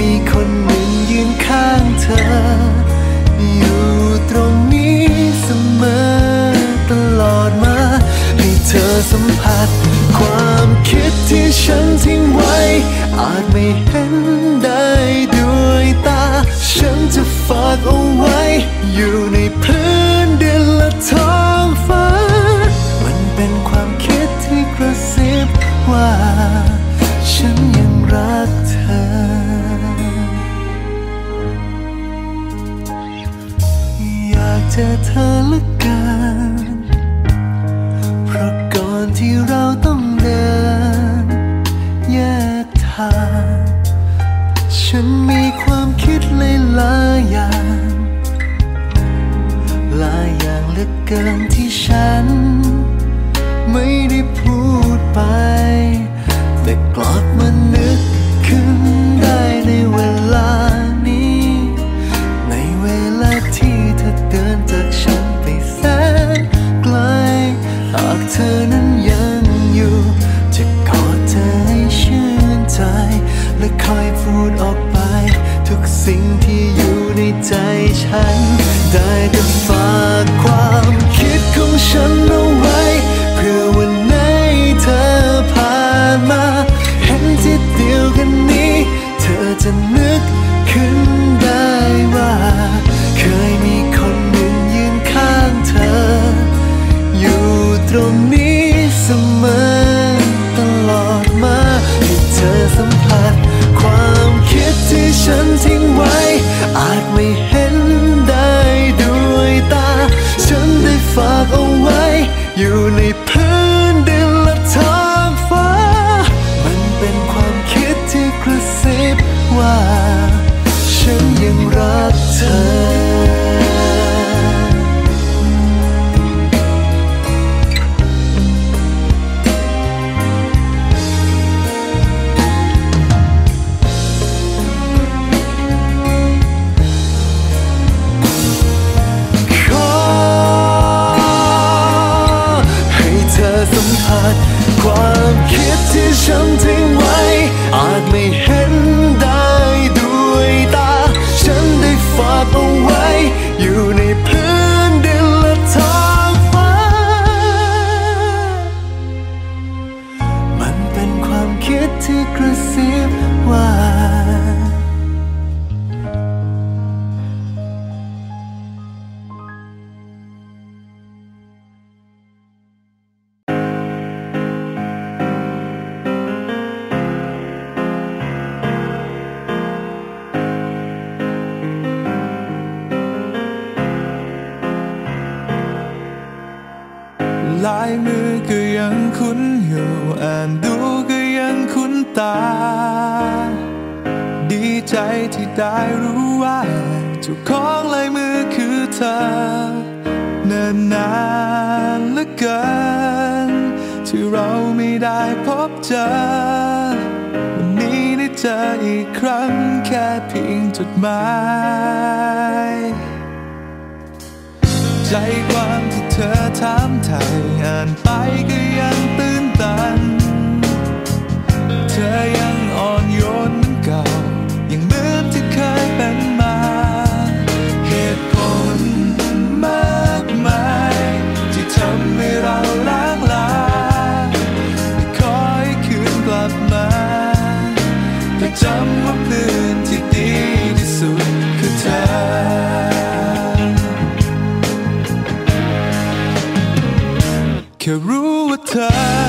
มีคนหนึ่งยืนข้างเธอ อยู่ตรงนี้เสมอตลอดมา ให้เธอสัมผัส ความคิดที่ฉันทิ้งไว้ อาจไม่เห็นได้ด้วยตา ฉันจะฝากเอาไว้ อยู่ในพื้น เจอเธอละกันเพราะก่อนที่เราต้องเดินแยกทาง ฉันมีความคิดหลายๆอย่างหลายอย่างเหลือเกินที่ฉัน ไม่ได้ ลายมือก็ยังคุ้นอยู่อ่านดูก็ยังคุ้นตา ดีใจที่ได้รู้ว่าเจ้าของลายมือคือเธอนิ่นนานเหลือเกิน ที่เราไม่ได้พบเจอ วันนี้ได้เจออีกครั้งแค่เพียงจดหมายใจความที่เธอถามไทย อ่า รู้